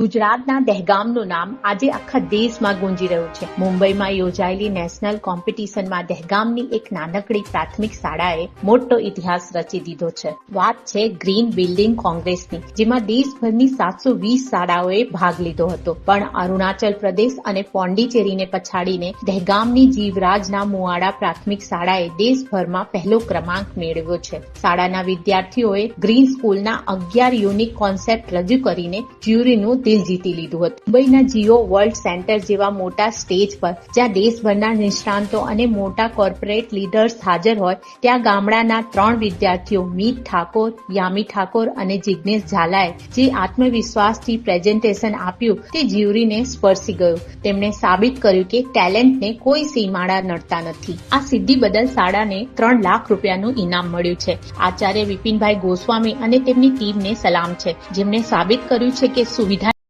ગુજરાતના દહેગામનું નામ આજે આખા દેશમાં ગુંજી રહ્યું છે. મુંબઈમાં યોજાયેલી નેશનલ કોમ્પિટિશનમાં દહેગામની એક નાનકડી પ્રાથમિક શાળાએ મોટો ઇતિહાસ રચી દીધો છે. વાત છે ગ્રીન બિલ્ડિંગ કોંગ્રેસની, જેમાં દેશભરની સાતસો વીસ શાળાઓએ ભાગ લીધો હતો. પણ અરુણાચલ પ્રદેશ અને પોંડિચેરીને પછાડીને દહેગામની જીવરાજના મુવાડા પ્રાથમિક શાળાએ દેશભરમાં પહેલો ક્રમાંક મેળવ્યો છે. શાળાના વિદ્યાર્થીઓએ ગ્રીન સ્કૂલના અગિયાર યુનિક કોન્સેપ્ટ રજૂ કરીને જ્યુરીનું દિલ જીતી લીધું હતું. મુંબઈના જીઓ વર્લ્ડ સેન્ટર જેવા મોટા સ્ટેજ પર, જ્યાં દેશભરના નિષ્ણાંતો અને મોટા કોર્પોરેટ લીડર્સ હાજર હોય, ત્યાં ગામડાના ત્રણ વિદ્યાર્થીઓ મીત ઠાકોર, યામી ઠાકોર અને જિજ્ઞેશ ઝાલાએ જે આત્મવિશ્વાસથી પ્રેઝન્ટેશન આપ્યું તે જ્યુરીને સ્પર્શી ગયું. તેમણે સાબિત કર્યું કે ટેલેન્ટને કોઈ સીમાડા નડતા નથી. આ સિદ્ધિ બદલ શાળાને ત્રણ લાખ રૂપિયાનું ઇનામ મળ્યું છે. આચાર્ય વિપિનભાઈ ગોસ્વામી અને તેમની ટીમને સલામ છે. જેમણે સાબિત કર્યું છે કે સુવિધા